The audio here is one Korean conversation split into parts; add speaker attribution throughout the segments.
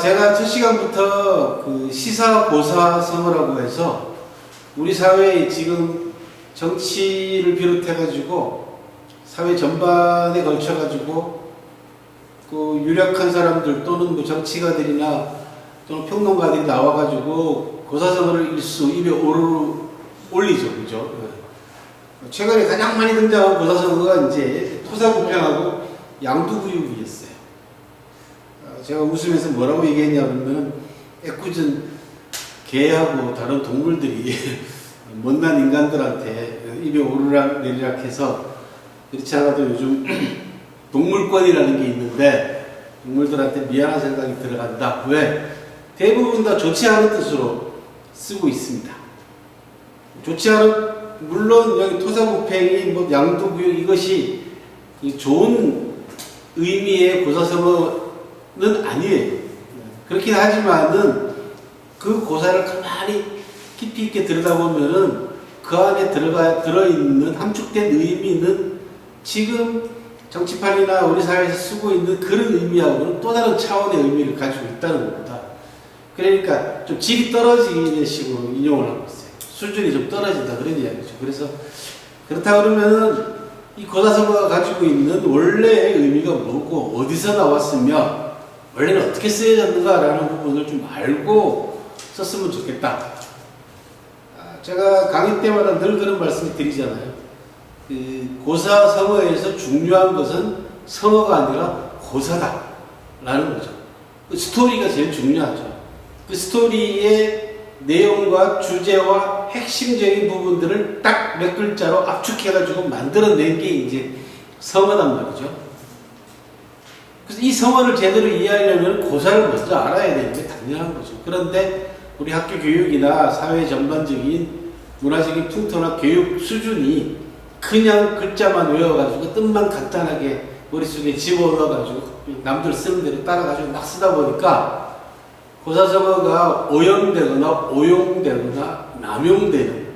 Speaker 1: 자, 제가 첫 시간부터 그 시사 고사 성어라고 해서 우리 사회에 지금 정치를 비롯해가지고 사회 전반에 걸쳐가지고 그 유력한 사람들 또는 뭐 정치가들이나 또는 평론가들이 나와가지고 고사성어를 일수 입에 오르 올리죠, 그죠? 네. 최근에 가장 많이 등장한 고사성어가 이제 토사구평하고 양두구육이었어요. 어, 제가 웃으면서 뭐라고 얘기했냐면 애꿎은 개하고 다른 동물들이 못난 인간들한테 입에 오르락 내리락 해서 그렇지 않아도 요즘 동물권이라는 게 있는데 동물들한테 미안한 생각이 들어간다. 왜? 대부분 다 좋지 않은 뜻으로 쓰고 있습니다. 좋지 않은 물론 여기 토사구팽이 뭐 양두구역 이것이 이 좋은 의미의 고사성어 는 아니에요. 그렇긴 하지만은 그 고사를 가만히 깊이 있게 들여다보면은 그 안에 들어가 들어있는 함축된 의미는 지금 정치판이나 우리 사회에서 쓰고 있는 그런 의미하고는 또 다른 차원의 의미를 가지고 있다는 겁니다. 그러니까 좀 질이 떨어지는 식으로 인용을 하고 있어요. 수준이 좀 떨어진다 그런 이야기죠. 그래서 그렇다 그러면은 이 고사성어가 가지고 있는 원래의 의미가 뭐고 어디서 나왔으며 원래는 어떻게 쓰여졌는가라는 부분을 좀 알고 썼으면 좋겠다. 아, 제가 강의 때마다 늘 그런 말씀을 드리잖아요. 그 고사 성어에서 중요한 것은 성어가 아니라 고사다 라는 거죠. 그 스토리가 제일 중요하죠. 그 스토리의 내용과 주제와 핵심적인 부분들을 딱 몇 글자로 압축해가지고 만들어낸 게 이제 성어란 말이죠. 그래서 이 성어를 제대로 이해하려면 고사를 먼저 알아야 되는 게 당연한 거죠. 그런데 우리 학교 교육이나 사회 전반적인 문화적인 풍토나 교육 수준이 그냥 글자만 외워가지고 뜻만 간단하게 머릿속에 집어넣어가지고 남들 쓰는 대로 따라가지고 막 쓰다 보니까 고사성어가 오염되거나 오용되거나 남용되는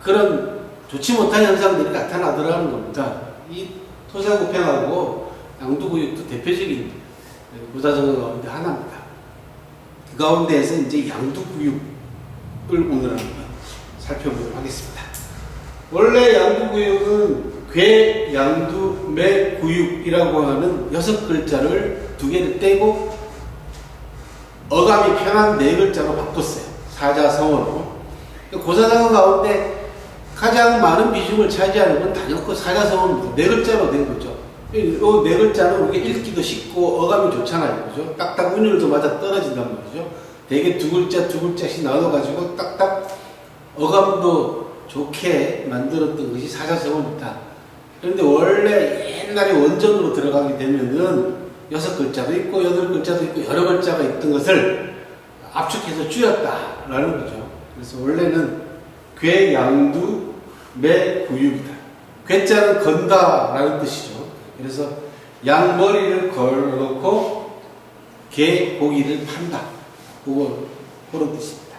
Speaker 1: 그런 좋지 못한 현상들이 나타나더라는 겁니다. 이 토사구팽하고 양두구육도 대표적인 고사성어 가운데 하나입니다. 그 가운데에서 이제 양두구육을 오늘 한번 살펴보도록 하겠습니다. 원래 양두구육은 괴, 양두, 매, 구육이라고 하는 여섯 글자를 두 개를 떼고 어감이 편한 네 글자로 바꿨어요. 사자성어로. 고사성어 가운데 가장 많은 비중을 차지하는 건 단연코 사자성어입니다. 네 글자로 된 거죠. 이네 글자는 우리가 읽기도 쉽고 어감이 좋잖아요. 그죠? 딱딱 운율도 맞아 떨어진단 말이죠. 대개 두 글자 두 글자씩 나눠가지고 딱딱 어감도 좋게 만들었던 것이 사자성어입니다. 그런데 원래 옛날에 원전으로 들어가게 되면은 여섯 글자도 있고 여덟 글자도 있고 여러 글자가 있던 것을 압축해서 줄였다라는 거죠. 그래서 원래는 괴, 양두, 매, 구육이다. 괴자는 건다라는 뜻이죠. 그래서 양머리를 걸어놓고 개 고기를 판다. 그거 그런 뜻입니다.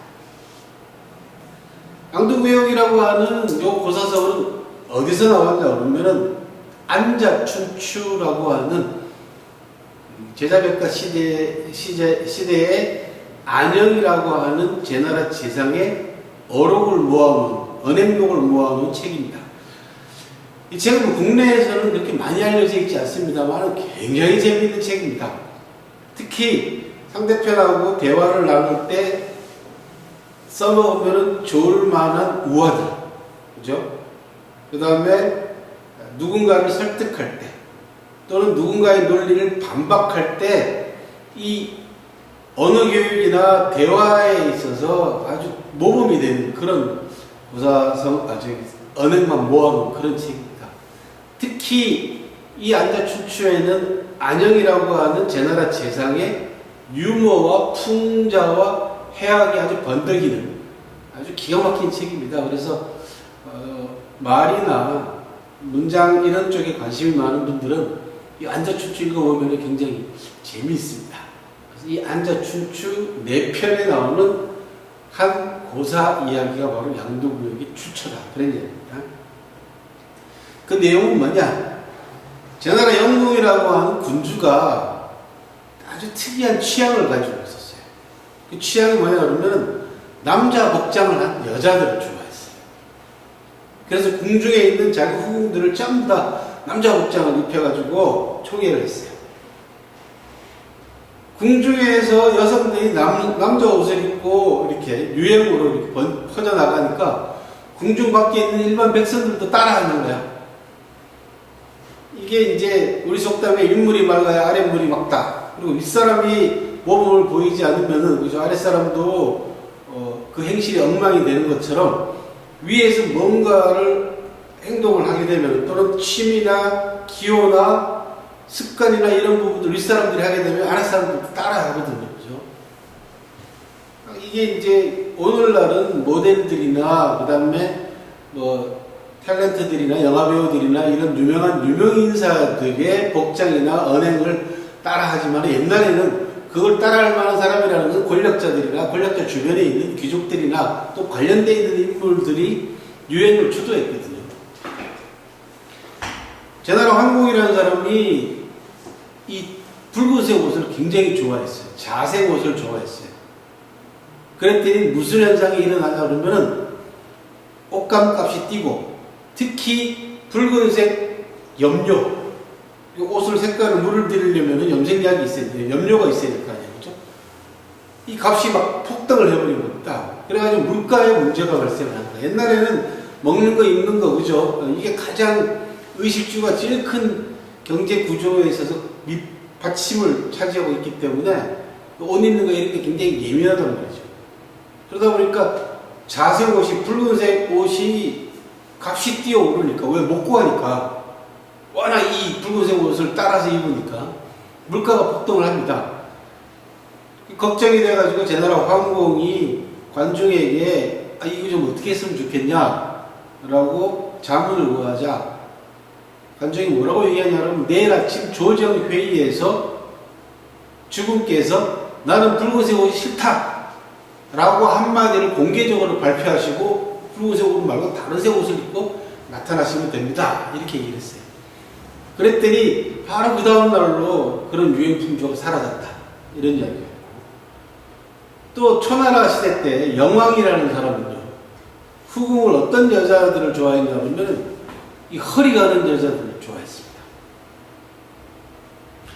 Speaker 1: 양두구역이라고 하는 요 고사성어는 어디서 나왔냐 그러면은 안자춘추라고 하는 제자백과 시대, 시대, 시대의 안영이라고 하는 제나라 재상의 어록을 모아놓은, 언행록을 모아놓은 책입니다. 이 책은 뭐 국내에서는 그렇게 많이 알려져 있지 않습니다만 굉장히 재미있는 책입니다. 특히 상대편하고 대화를 나눌 때 써먹으면 좋을 만한 우화들, 그죠? 그 다음에 누군가를 설득할 때, 또는 누군가의 논리를 반박할 때 이 언어 교육이나 대화에 있어서 아주 모범이 되는 그런 고사성 아주 언행만 모아놓은 그런 책입니다. 특히 이 안자춘추에는 안영이라고 하는 제나라 재상의 유머와 풍자와 해학이 아주 번덕이는 아주 기가 막힌 책입니다. 그래서 어, 말이나 문장 이런 쪽에 관심이 많은 분들은 이 안자춘추 읽어보면 굉장히 재미있습니다. 그래서 이 안자춘추 네 편에 나오는 한 고사 이야기가 바로 양도구역의 추처다. 그런 얘기입니다. 그 내용은 뭐냐? 제 나라 영웅이라고 하는 군주가 아주 특이한 취향을 가지고 있었어요. 그 취향이 뭐냐 그러면 남자 복장을 한 여자들을 좋아했어요. 그래서 궁중에 있는 자기 후궁들을 전부 다 남자 복장을 입혀가지고 초계를 했어요. 궁중에서 여성들이 남, 남자 옷을 입고 이렇게 유행으로 이렇게 번- 퍼져나가니까 궁중 밖에 있는 일반 백성들도 따라하는 거야. 이게 이제 우리 속담에 윗물이 맑아야 아랫물이 맑다. 그리고 윗사람이 모범을 보이지 않으면은 그죠 아랫사람도 어, 그 행실이 엉망이 되는 것처럼 위에서 뭔가를 행동을 하게 되면 또는 취미나 기호나 습관이나 이런 부분들 윗사람들이 하게 되면 아랫사람들도 따라 하거든요. 그죠? 이게 이제 오늘날은 모델들이나 그 다음에 뭐 탤런트들이나 영화배우들이나 이런 유명한 유명인사들의 복장이나 언행을 따라하지만 옛날에는 그걸 따라할 만한 사람이라는 건 권력자들이나 권력자 주변에 있는 귀족들이나 또 관련되어 있는 인물들이 유행을 주도했거든요. 제나라 황공이라는 사람이 이 붉은색 옷을 굉장히 좋아했어요. 자색 옷을 좋아했어요. 그랬더니 무슨 현상이 일어나냐 그러면은 옷감 값이 뛰고 특히 붉은색 염료 이 옷을 색깔을 물을 들이려면 염색약이 있어야 돼요. 염료가 있어야 될 거 아니에요. 그죠? 이 값이 막 폭등을 해버린 겁니다. 그래가지고 물가에 문제가 발생을 한다. 옛날에는 먹는 거, 입는 거, 그죠? 이게 가장 의식주가 제일 큰 경제 구조에 있어서 밑받침을 차지하고 있기 때문에 옷 입는 거 이런 게 굉장히 예민하단 말이죠. 그러다 보니까 자색 옷이, 붉은색 옷이 값이 뛰어 오르니까, 왜 먹고 하니까, 워낙 이 붉은색 옷을 따라서 입으니까 물가가 폭등을 합니다. 걱정이 돼가지고 제 나라 황공이 관중에게 아, 이거 좀 어떻게 했으면 좋겠냐? 라고 자문을 구하자. 관중이 뭐라고 얘기하냐면 내일 아침 조정 회의에서 주군께서 나는 붉은색 옷이 싫다 라고 한마디를 공개적으로 발표하시고 붉은색 옷 말고 다른 색 옷을 입고 나타나시면 됩니다 이렇게 얘기를 했어요 그랬더니 바로 그 다음 날로 그런 유행 풍조가 사라졌다 이런 이야기예요 또 초나라 시대 때 영왕이라는 사람은요 후궁을 어떤 여자들을 좋아했냐 하면 이 허리 가는 여자들을 좋아했습니다.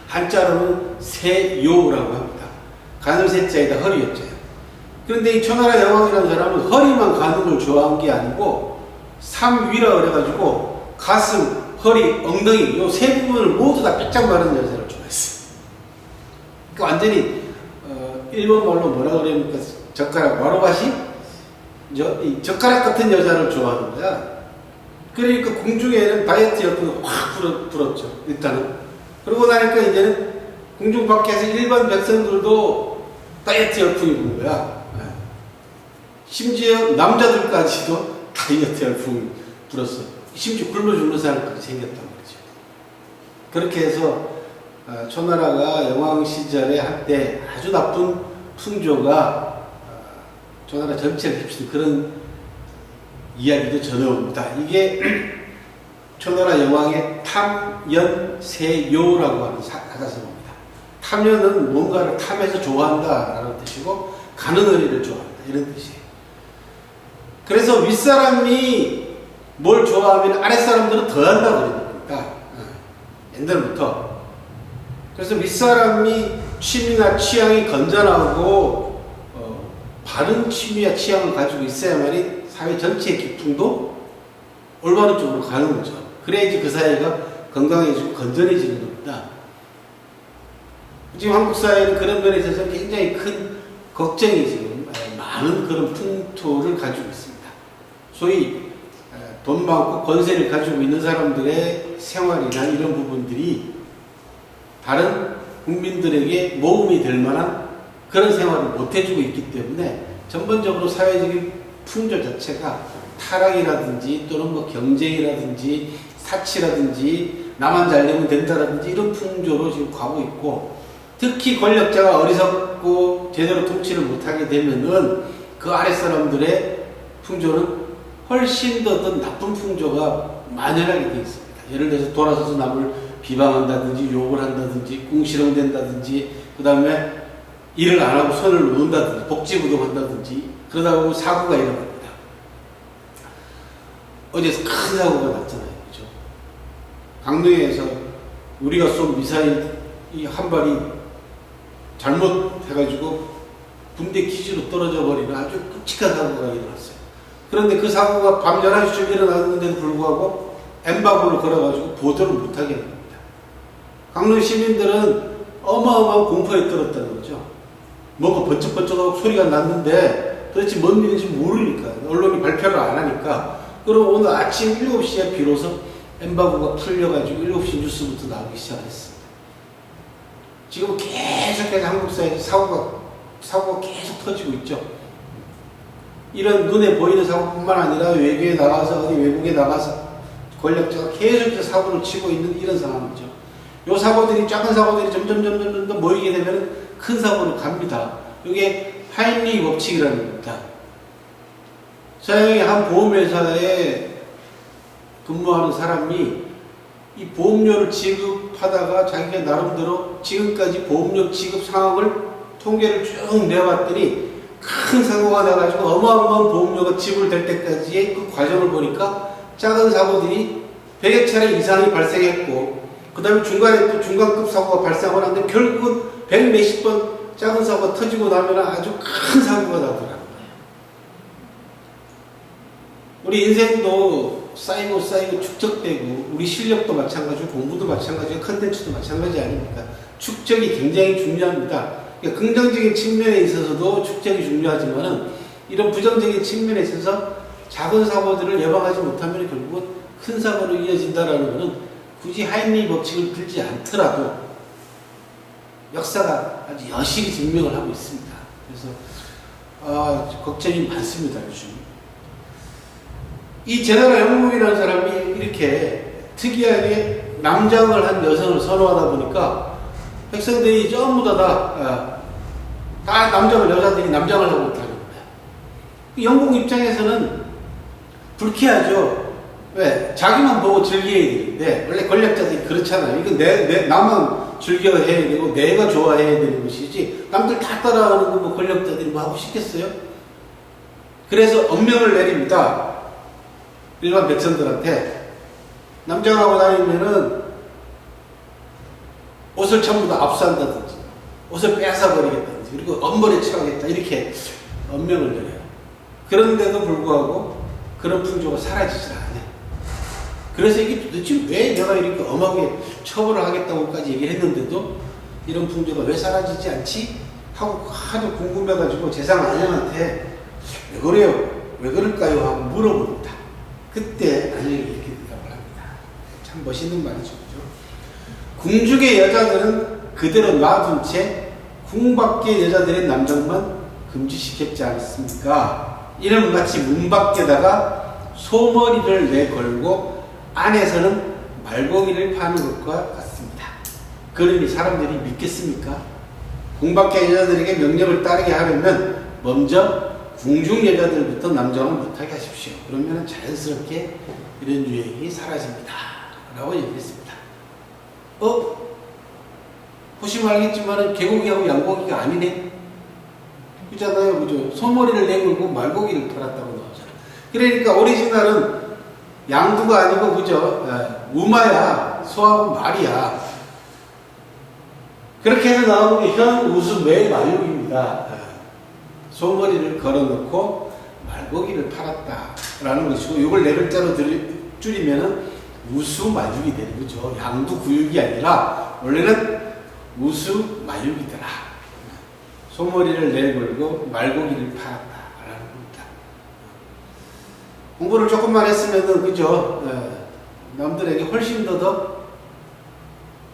Speaker 1: 한자로는 세요라고 합니다. 가는 세자에다 허리 여자예요. 그런데 이 초나라 영왕이라는 사람은 허리만 가는 걸 좋아한 게 아니고 삼위라 그래가지고 가슴, 허리, 엉덩이 요 세 부분을 모두 다 삐짝 마른 여자를 좋아했어요. 그러니까 완전히 어, 일본 말로 뭐라 그럽니까? 젓가락 이 젓가락 같은 여자를 좋아하는 거야. 그러니까 공중에는 다이어트 열풍이 확 불었죠. 일단은. 그러고 나니까 이제는 공중 밖에서 일반 백성들도 다이어트 열풍이 부는 거야. 예. 심지어 남자들까지도 다이어트 열풍이 불었어. 심지어 굶어 죽는 사람까지 생겼단 말이죠. 그렇게 해서 어, 초나라가 영왕 시절에 한때 아주 나쁜 풍조가 어, 초나라 전체를 휩쓸 그런 이야기도 전해옵니다. 이게 초나라 여왕의 탐연세요라고 하는 사- 사자성어입니다. 탐연은 뭔가를 탐해서 좋아한다라는 뜻이고 가는 어리를 좋아한다 이런 뜻이에요. 그래서 윗사람이 뭘 좋아하면 아랫사람들은 더한다 그러니까 어, 옛날부터 그래서 윗사람이 취미나 취향이 건전하고 어, 바른 취미와 취향을 가지고 있어야만이 사회 전체의 기풍도 올바른 쪽으로 가는 거죠. 그래야지 그 사회가 건강해지고 건전해지는 겁니다. 지금 한국 사회는 그런 면에 있어서 굉장히 큰 걱정이 지금 많은 그런 풍토를 가지고 있습니다. 소위 돈 많고 권세를 가지고 있는 사람들의 생활이나 이런 부분들이 다른 국민들에게 모험이 될 만한 그런 생활을 못 해주고 있기 때문에 전반적으로 사회적인 풍조 자체가 타락이라든지 또는 뭐 경쟁이라든지 사치라든지 나만 잘 되면 된다라든지 이런 풍조로 지금 가고 있고 특히 권력자가 어리석고 제대로 통치를 못하게 되면은 그 아랫사람들의 풍조는 훨씬 더 어떤 나쁜 풍조가 만연하게 되어 있습니다. 예를 들어서 돌아서서 남을 비방한다든지 욕을 한다든지 궁시렁댄다든지 그 다음에 일을 안 하고 손을 놓는다든지 복지부동한다든지 그러다 보면 사고가 일어납니다. 어제 큰 사고가 났잖아요. 그죠? 강릉에서 우리가 쏜 미사일 이 한 발이 잘못해가지고 군대 기지로 떨어져 버리는 아주 끔찍한 사고가 일어났어요. 그런데 그 사고가 밤 11시쯤 일어났는데도 불구하고 엠바고를 걸어가지고 보도를 못하게 합니다. 강릉 시민들은 어마어마한 공포에 떨었다는 거죠. 뭔가 번쩍번쩍하고 소리가 났는데 도대체 뭔 일인지 모르니까 언론이 발표를 안 하니까 그럼 오늘 아침 7시에 비로소 엠바고가 풀려가지고 7시 뉴스부터 나오기 시작했습니다. 지금 계속해서 한국 사회에서 사고가 사고가 계속 터지고 있죠. 이런 눈에 보이는 사고뿐만 아니라 외교에 나가서 어디 외국에 나가서 권력자가 계속해서 사고를 치고 있는 이런 상황이죠. 요 사고들이 작은 사고들이 점점 점점 점점 모이게 되면 큰 사고로 갑니다. 이게 하인리 법칙이라는 겁니다. 서양의 한 보험회사에 근무하는 사람이 이 보험료를 지급하다가 자기가 나름대로 지금까지 보험료 지급 상황을 통계를 쭉 내봤더니 큰 사고가 나가지고 어마어마한 보험료가 지불될 때까지의 그 과정을 보니까 작은 사고들이 100여 차례 이상이 발생했고 그 다음에 중간에 또 중간급 사고가 발생을 하는데 결국은 100 몇십 번 작은 사고가 터지고 나면 아주 큰 사고가 나더라는 거예요. 우리 인생도 쌓이고 쌓이고 축적되고 우리 실력도 마찬가지고 공부도 마찬가지고 컨텐츠도 마찬가지 아닙니까? 축적이 굉장히 중요합니다. 그러니까 긍정적인 측면에 있어서도 축적이 중요하지만은 이런 부정적인 측면에 있어서 작은 사고들을 예방하지 못하면 결국은 큰 사고로 이어진다라는 것은 굳이 하인리 법칙을 들지 않더라도 역사가 아주 여실히 증명을 하고 있습니다. 그래서 아, 걱정이 많습니다 요즘. 이 제나라 영웅이라는 사람이 이렇게 특이하게 남장을 한 여성을 선호하다 보니까 백성들이 전부 다, 다, 아, 다 남장을, 여자들이 남장을 하고 있다는 거예요. 영국 입장에서는 불쾌하죠. 왜? 자기만 보고 즐겨야 되는데, 원래 권력자들이 그렇잖아요. 이건 내, 내, 나만 즐겨해야 되고, 내가 좋아해야 되는 것이지, 남들 다 따라하는 거 뭐 권력자들이 뭐 하고 싶겠어요? 그래서 엄명을 내립니다. 일반 백성들한테. 남장하고 다니면은, 옷을 전부 다 압수한다든지, 옷을 뺏어버리겠다든지, 그리고 엄벌에 처하겠다. 이렇게 엄명을 내려요. 그런데도 불구하고 그런 풍조가 사라지질 않아요. 그래서 이게 도대체 왜 내가 이렇게 엄하게 처벌을 하겠다고까지 얘기를 했는데도 이런 풍조가 왜 사라지지 않지? 하고 하도 궁금해가지고 재상 안녕한테 왜 그래요? 왜 그럴까요? 하고 물어봅니다. 그때 이렇게 대답을 합니다. 참 멋있는 말이죠. 그죠? 궁중의 여자들은 그대로 놔둔 채 궁밖의 여자들의 남장만 금지시켰지 않습니까? 이는 마치 문 밖에다가 소머리를 내걸고 안에서는 말고기를 파는 것과 같습니다. 그러니 사람들이 믿겠습니까? 궁밖의 여자들에게 명령을 따르게 하려면 먼저 궁중 여자들부터 남정을 못하게 하십시오. 그러면 자연스럽게 이런 유행이 사라집니다. 라고 얘기했습니다. 어? 보시면 알겠지만 개고기하고 양고기가 아니네. 그잖아요. 그죠? 소머리를 내물고 말고기를 팔았다고 나오잖아. 그러니까 오리지널은 양두가 아니고 그죠? 예, 우마야. 소하고 말이야. 그렇게 해서 나오는 게 현, 우수, 매, 말육입니다. 예. 소머리를 걸어놓고 말고기를 팔았다라는 것이고 이걸 네 글자로 들- 줄이면은 우수 말육이 되는 거죠. 양두 구육이 아니라 원래는 우수 말육이더라. 소머리를 내걸고 말고기를 팔았다라는 겁니다. 공부를 조금만 했으면은 그죠? 예, 남들에게 훨씬 더 더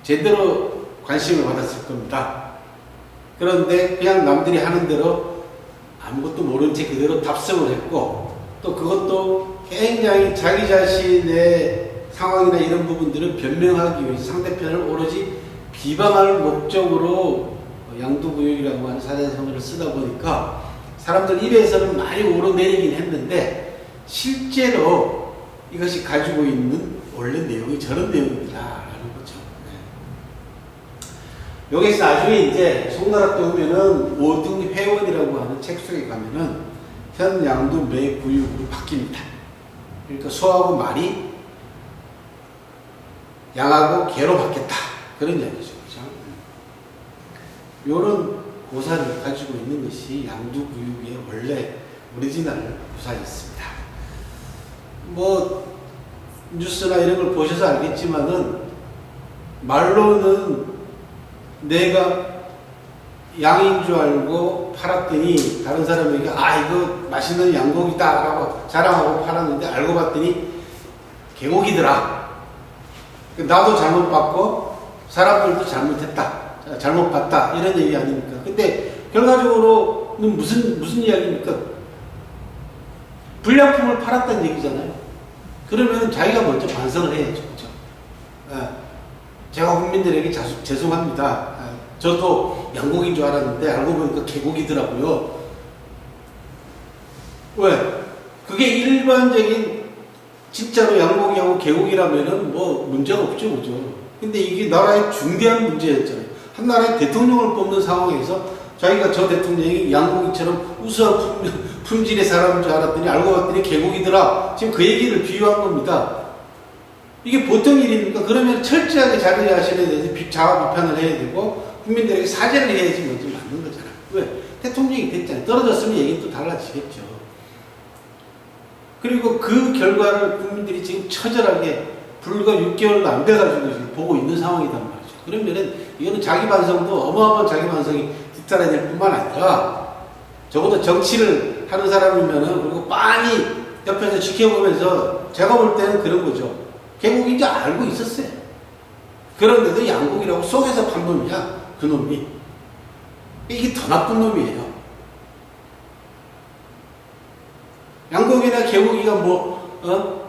Speaker 1: 제대로 관심을 받았을 겁니다. 그런데 그냥 남들이 하는 대로 아무것도 모른 채 그대로 답습을 했고 또 그것도 굉장히 자기 자신의 상황이나 이런 부분들을 변명하기 위해서 상대편을 오로지 비방할 목적으로 양두구역이라고 하는 사자성어를 쓰다 보니까 사람들 입에서는 많이 오르내리긴 했는데 실제로 이것이 가지고 있는 원래 내용이 저런 내용이다라는 거죠. 여기서 나중에 이제 송나라 때 오면은 5등 회원이라고 하는 책 속에 가면은 현 양도 매 구육으로 바뀝니다. 그러니까 소하고 말이 양하고 개로 바뀌었다. 그런 이야기죠. 그죠? 요런 고사를 가지고 있는 것이 양두구육의 원래 오리지널 고사였습니다. 뭐 뉴스나 이런 걸 보셔서 알겠지만은 말로는 내가 양인 줄 알고 팔았더니 다른 사람에게 아 이거 맛있는 양고기다 라고 자랑하고 팔았는데 알고 봤더니 개고기더라. 나도 잘못 봤고 사람들도 잘못했다. 잘못 봤다. 이런 얘기 아닙니까? 근데 결과적으로는 무슨 무슨 이야기입니까? 불량품을 팔았다는 얘기잖아요. 그러면 자기가 먼저 반성을 해야죠. 예. 제가 국민들에게 자수, 죄송합니다. 예. 저도 양고기인 줄 알았는데 알고 보니까 개고기더라고요. 왜? 그게 일반적인 진짜로 양고기하고 개고기라면은 뭐 문제가 없죠, 그죠? 근데 이게 나라의 중대한 문제였잖아요. 한 나라의 대통령을 뽑는 상황에서 자기가 저 대통령이 양고기처럼 우수한 품, 품질의 사람인 줄 알았더니 알고 봤더니 개고기더라. 지금 그 얘기를 비유한 겁니다. 이게 보통 일입니까? 그러면 철저하게 대해서 비- 자아 비판을 해야 되고 국민들에게 사죄를 해야지 먼저 맞는 거잖아요. 왜? 대통령이 됐잖아요. 떨어졌으면 얘기는 또 달라지겠죠. 그리고 그 결과를 국민들이 지금 처절하게 불과 6개월도 안 돼가지고 지금 보고 있는 상황이단 말이죠. 그러면은 이거는 자기 반성도 어마어마한 자기 반성이 뒤따라야 될 뿐만 아니라 적어도 정치를 하는 사람이면은 그리고 빤히 옆에서 지켜보면서 제가 볼 때는 그런 거죠. 개국인지 알고 있었어요. 그런데도 양국이라고 속에서 판 놈이야. 그 놈이. 이게 더 나쁜 놈이에요. 양고기나 개고기가 뭐, 어?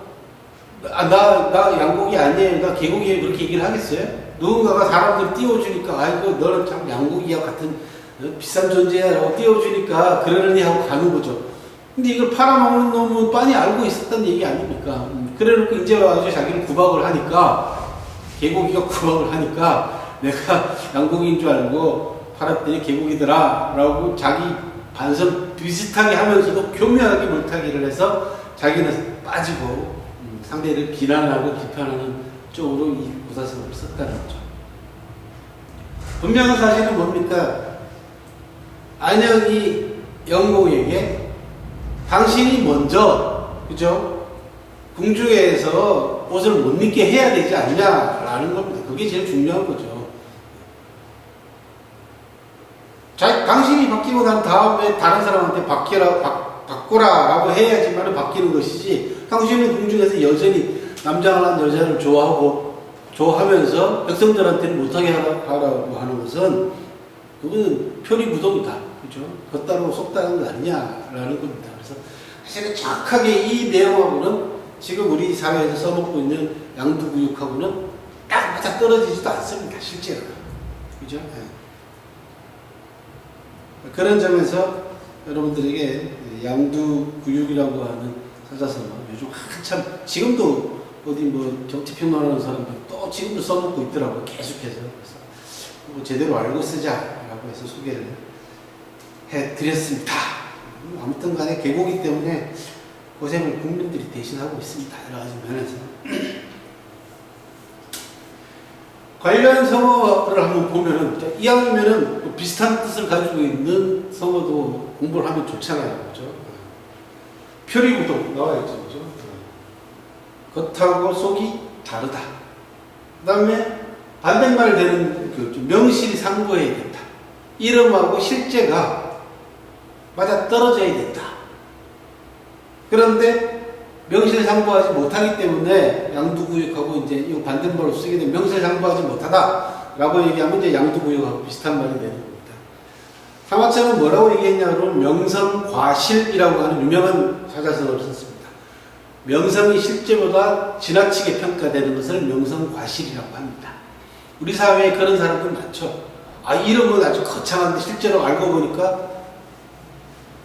Speaker 1: 아, 나, 나 양고기 아니에요. 나 개고기에요. 그렇게 얘기를 하겠어요? 누군가가 사람들 띄워주니까, 아이고, 너는 참 양고기와 같은 어, 비싼 존재야. 라고 띄워주니까, 그러느니 하고 가는 거죠. 근데 이걸 팔아먹는 놈은 빤히 알고 있었던 얘기 아닙니까? 음, 그래 놓고 이제 와가지고 자기는 구박을 하니까, 개고기가 구박을 하니까, 내가 양고기인 줄 알고 팔았더니 개고기더라. 라고 자기 반성 비슷하게 하면서도 교묘하게 물타기를 해서 자기는 빠지고 음, 상대를 비난하고 비판하는 쪽으로 이 구사성을 썼다는 거죠. 분명한 사실은 뭡니까? 안영이 영공에게 당신이 먼저 그죠? 궁중에서 옷을 못 입게 해야 되지 않냐라는 겁니다. 그게 제일 중요한 거죠. 자, 당신이 바뀌고 난 다음에 다른 사람한테 바뀌라, 바, 바꾸라라고 해야지만 바뀌는 것이지. 당신은 궁중에서 여전히 한 여자를 좋아하고 좋아하면서 백성들한테는 못하게 하라, 하라고 하는 것은 그거는 표리 부동이다. 그죠? 겉다르고 속다른 거 아니냐라는 겁니다. 사실은 정확하게 이 내용하고는 지금 우리 사회에서 써먹고 있는 양두구육하고는 딱 맞아 떨어지지도 않습니다. 실제로. 그죠? 예. 그런 점에서 여러분들에게 양두구육이라고 하는 사자성어 요즘 한참 지금도 어디 뭐 정치평론하는 사람들 또 지금도 써먹고 있더라고요. 계속해서. 그래서 뭐 제대로 알고 쓰자라고 해서 소개를 해드렸습니다. 아무튼 간에 계곡이 때문에 고생을 국민들이 대신하고 있습니다. 여러 가지 면에서. 관련 성어를 한번 보면은, 이왕이면은 또 비슷한 뜻을 가지고 있는 성어도 공부를 하면 좋잖아요. 그죠? 표리구동 나와있죠. 그죠? 겉하고 속이 다르다. 그 다음에 반대말 되는 그 명실이 상부해야 된다. 이름하고 실제가 맞아 떨어져야 된다. 그런데 명실상부하지 못하기 때문에 양두구역하고 이제 이거 반대말로 쓰게 되면 명실상부하지 못하다라고 얘기하면 이제 양두구역하고 비슷한 말이 되는 겁니다. 사마천은 뭐라고 얘기했냐면 명성과실이라고 하는 유명한 사자성어를 썼습니다. 명성이 실제보다 지나치게 평가되는 것을 명성과실이라고 합니다. 우리 사회에 그런 사람들 많죠. 아 이름은 아주 거창한데 실제로 알고 보니까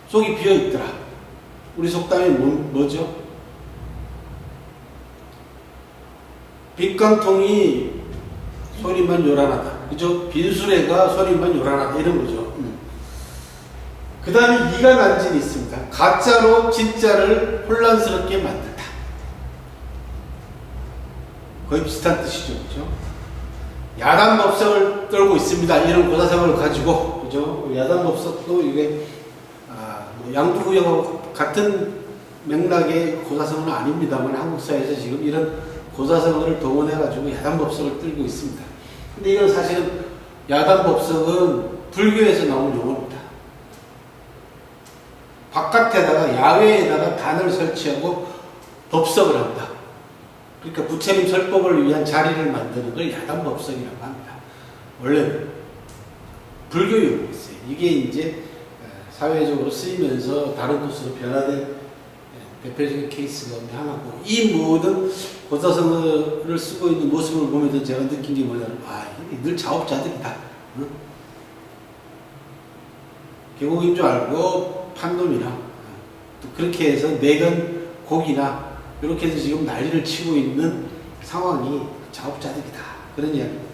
Speaker 1: 속이 비어 있더라. 우리 속담이 뭐, 뭐죠? 빗깡통이 소리만 요란하다. 그죠? 빈수레가 소리만 요란하다 이런 거죠. 그 다음에 이가 난진이 있습니다. 가짜로 진짜를 혼란스럽게 만든다. 거의 비슷한 뜻이죠. 그죠? 야단 법석을 떨고 있습니다. 이런 고사성을 가지고, 그죠? 야단 법석도 이게, 양두구역 같은 맥락의 고사성은 아닙니다만 한국 사회에서 지금 이런 고사성어를 동원해가지고 야단 법석을 떨고 있습니다. 근데 이건 사실은 야단 법석은 불교에서 나온 용어입니다. 바깥에다가 야외에다가 단을 설치하고 법석을 한다. 그러니까 부처님 설법을 위한 자리를 만드는 걸 야단 법석이라고 합니다. 원래는 불교 용어였어요. 이게 이제 어, 사회적으로 쓰이면서 다른 뜻으로 변화된 예, 대표적인 케이스가 하나고 이 모든 고사성어를 쓰고 있는 모습을 보면서 제가 느낀 게 뭐냐면 아, 이게 늘 자업자득이다. 응? 계곡인 줄 알고 판돔이나 또 그렇게 해서 내건 고기나 이렇게 해서 지금 난리를 치고 있는 상황이 자업자득이다. 그런 이야기입니다.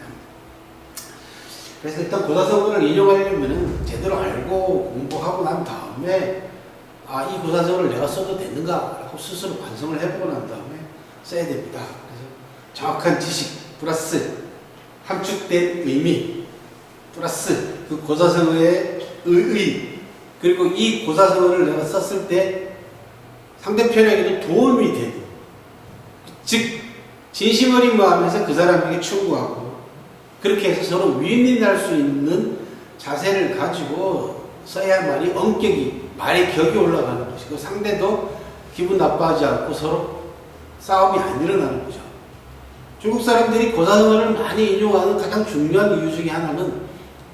Speaker 1: 그래서 일단 고사성어를 인용하려면 제대로 알고 공부하고 난 다음에 아, 이 고사성어를 내가 써도 되는가? 라고 스스로 반성을 해보고 난 다음에 써야 됩니다. 그래서 정확한 지식 플러스 함축된 의미 플러스 그 고사성어의 의의 그리고 이 고사성어를 내가 썼을 때 상대편에게도 도움이 되는 즉 진심 어린 마음에서 그 사람에게 충고하고 그렇게 해서 서로 윈윈할 수 있는 자세를 가지고 써야만이 엄격이 말의 격이 올라가는 것이고 상대도 기분 나빠하지 않고 서로 싸움이 안 일어나는 거죠. 중국 사람들이 고사성어를 많이 인용하는 가장 중요한 이유 중에 하나는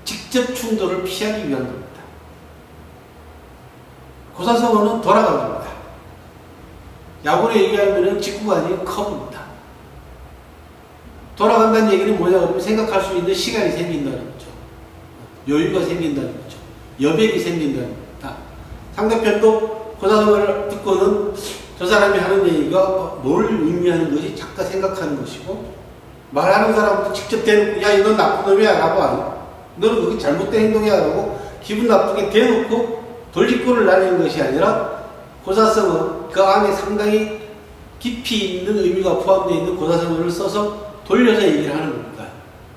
Speaker 1: 직접 충돌을 피하기 위한 겁니다. 고사성어는 돌아갑니다. 야구로 얘기하면 직구가 아니고 커브입니다. 돌아간다는 얘기는 뭐냐 그러면 생각할 수 있는 시간이 생긴다는 거죠. 여유가 생긴다는 거죠. 여백이 생긴다는 겁니다. 상대편도 고사성어를 듣고는 저 사람이 하는 얘기가 뭘 의미하는 것이 작가 생각하는 것이고 말하는 사람도 직접 대놓고 야 이건 나쁜 놈이야 라고 하는 너는 그게 잘못된 행동이야 라고 기분 나쁘게 대놓고 돌직구를 날리는 것이 아니라 고사성어 그 안에 상당히 깊이 있는 의미가 포함되어 있는 고사성어를 써서 돌려서 얘기를 하는 겁니다.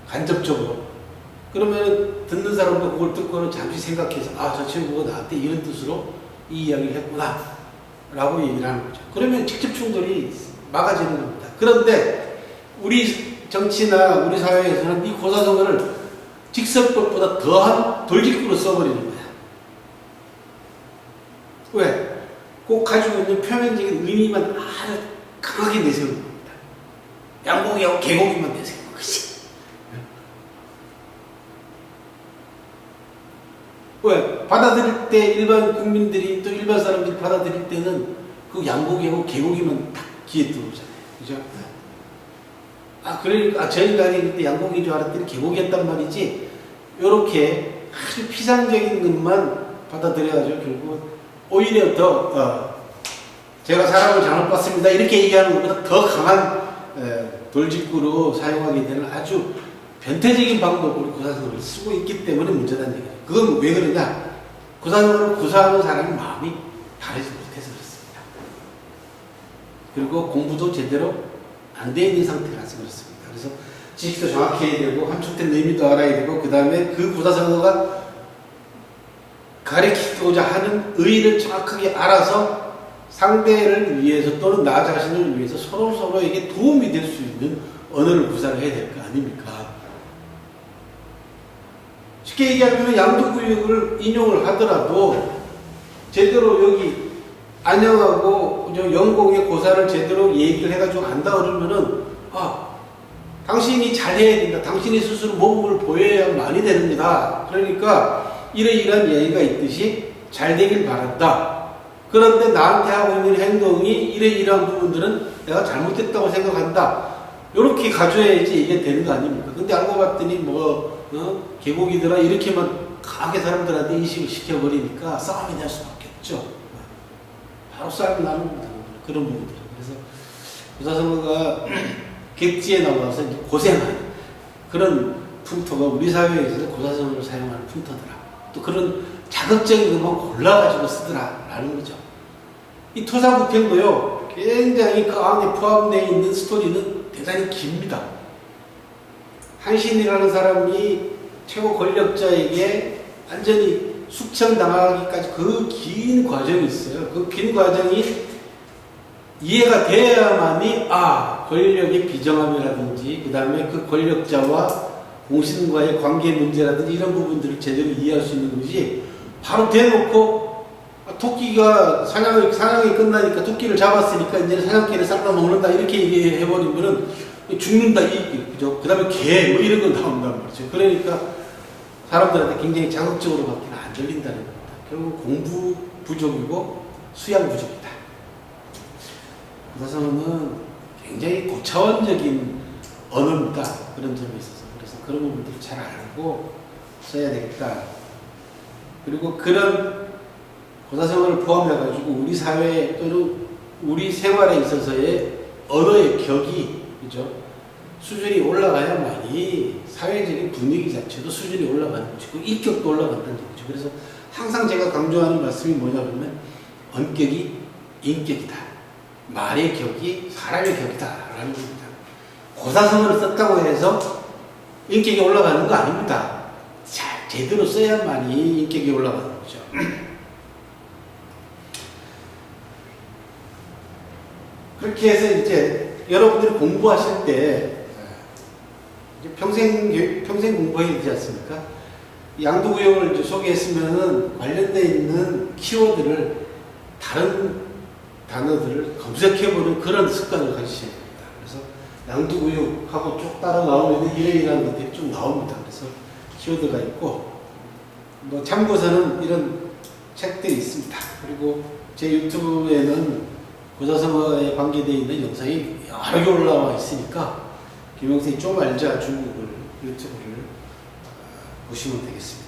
Speaker 1: 간접적으로. 그러면 듣는 사람도 그걸 듣고는 잠시 생각해서 아 저 친구가 나한테 이런 뜻으로 이 이야기를 했구나 라고 얘기를 하는 거죠. 그러면 직접 충돌이 막아지는 겁니다. 그런데 우리 정치나 우리 사회에서는 이 고사성어를 직설법보다 더한 돌직구로 써버리는 거야. 왜? 꼭 가지고 있는 표면적인 의미만 아주 강하게 내세우는 겁니다. 양고기하고 개고기만 내세우는 것이. 왜? 받아들일 때 일반 국민들이 또 일반 사람들이 받아들일 때는 그 양고기하고 개고기만 딱 귀에 들어오잖아요. 그죠? 아, 그러니까, 아, 저 인간이 그때 양고기인 줄 알았더니 개고기였단 말이지. 요렇게 아주 피상적인 것만 받아들여가지고 결국 오히려 더, 어, 제가 사람을 잘못 봤습니다. 이렇게 얘기하는 것보다 더 강한 에, 돌직구로 사용하게 되는 아주 변태적인 방법으로 구사성어를 쓰고 있기 때문에 문제다는 얘기예요. 그건 왜 그러냐? 구사성어를 구사하는 사람의 마음이 다르지 못해서 그렇습니다. 그리고 공부도 제대로 안 돼 있는 상태라서 그렇습니다. 그래서 지식도 정확히 해야 되고 함축된 의미도 알아야 되고 그 다음에 그 구사성어가 가르치고자 하는 의의를 정확하게 알아서 상대를 위해서 또는 나 자신을 위해서 서로 서로에게 도움이 될 수 있는 언어를 구사를 해야 될 거 아닙니까? 쉽게 얘기하면 양도구역을 인용을 하더라도 제대로 여기 안녕하고 저 영공의 고사를 제대로 얘기를 해가지고 안다 그러면은 아 당신이 잘해야 된다. 당신이 스스로 모범을 보여야 많이 됩니다. 그러니까 이러이러한 예의가 있듯이 잘 되길 바란다. 그런데 나한테 하고 있는 행동이 이러이러한 부분들은 내가 잘못했다고 생각한다. 이렇게 가져야지 이게 되는 거 아닙니까? 근데 알고 봤더니 뭐, 어? 개고기들아 이렇게만 강하게 사람들한테 인식을 시켜버리니까 싸움이 날 수밖에 없죠. 바로 싸움이 나는 겁니다. 그런 부분들. 그래서 유사성어가 객지에 나와서 고생하는 그런 풍토가 우리 사회에 있어서 고사성어를 사용하는 풍토더라. 또 그런 자극적인 것만 골라가지고 쓰더라라는 거죠. 이 토사구팽도요, 굉장히 그 안에 포함되어 있는 스토리는 대단히 깁니다. 한신이라는 사람이 최고 권력자에게 완전히 숙청당하기까지 그 긴 과정이 있어요. 그 긴 과정이 이해가 돼야만이 아 권력의 비정함이라든지 그 다음에 그 권력자와 공신과의 관계 문제라든지 이런 부분들을 제대로 이해할 수 있는 거지 바로 대놓고 아, 토끼가 사냥이 사냥이 끝나니까 토끼를 잡았으니까 이제 사냥개를 싹 다 먹는다 이렇게 얘기해 버리면은 죽는다 이 그죠? 그 다음에 개 뭐 이런 거 나온단 말이죠. 그러니까 사람들한테 굉장히 자극적으로 밖에 안 들린다는 겁니다. 결국 공부 부족이고 수양 부족이다. 구사성어는 굉장히 고차원적인 언어입니다. 그런 점이 있어서 그래서 그런 부분들을 잘 알고 써야 되겠다. 그리고 그런 고사성어를 포함해가지고 우리 사회 또는 우리 생활에 있어서의 언어의 격이 그죠? 수준이 올라가야만이 사회적인 분위기 자체도 수준이 올라가는 것이고 인격도 올라간다는 거죠. 그래서 항상 제가 강조하는 말씀이 뭐냐 그러면 원격이 인격이다. 말의 격이 사람의 격이다 라는 겁니다. 고사성어를 썼다고 해서 인격이 올라가는 거 아닙니다. 잘 제대로 써야만이 인격이 올라가는 거죠. 그렇게 해서 이제 여러분들이 공부하실 때 평생 평생 공부해야 되지 않습니까? 양도구역을 이제 소개했으면은 관련돼 있는 키워드를 다른 단어들을 검색해보는 그런 습관을 가지셔야 됩니다. 그래서 양도구역하고 쭉 따라 나오면 이래이라는 것들이 쭉 나옵니다. 그래서 키워드가 있고 뭐 참고서는 이런 책들이 있습니다. 그리고 제 유튜브에는 고자성어에 관계되어 있는 영상이 여러 개 올라와 있으니까 김영생이 좀 알자 중국을 유튜브를 어, 보시면 되겠습니다.